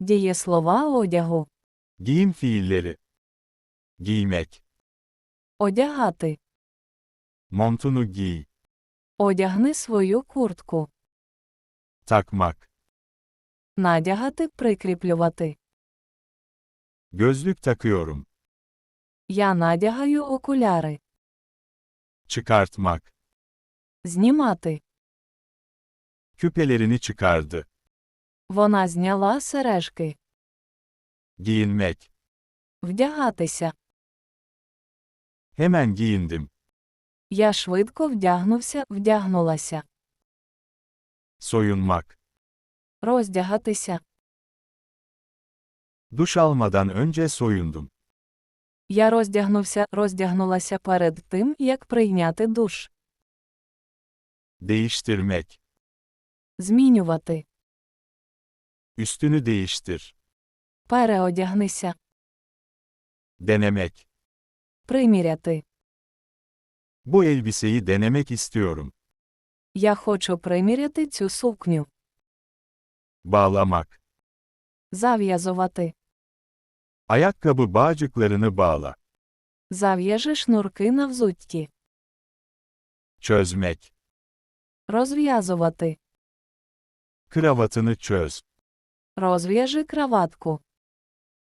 Дієслова одягу. Giyim fiilleri. Giymek. Одягати. Montunu giy. Одягни свою куртку. Takmak. Надягати, прикріплювати. Gözlük takıyorum. Я надягаю окуляри. Çıkartmak. Знімати. Küpelerini çıkardı. Вона зняла сережки. Giyinmek. Вдягатися. Hemen giyindim. Я швидко вдягнувся, вдягнулася. Soyunmak. Роздягатися. Duş almadan önce soyundum. Я роздягнувся, роздягнулася перед тим, як прийняти душ. Değiştirmek. Змінювати. Üstünü değiştir. Переодягнися. Denemek. Приміряти. Bu elbiseyi denemek istiyorum. Я хочу приміряти цю сукню. Bağlamak. Зав'язувати. Ayakkabı bağcıklarını bağla. Зав'яжи шнурки на взутті. Çözmek. Розв'язувати. Kravatını çöz. Розв'яжи краватку.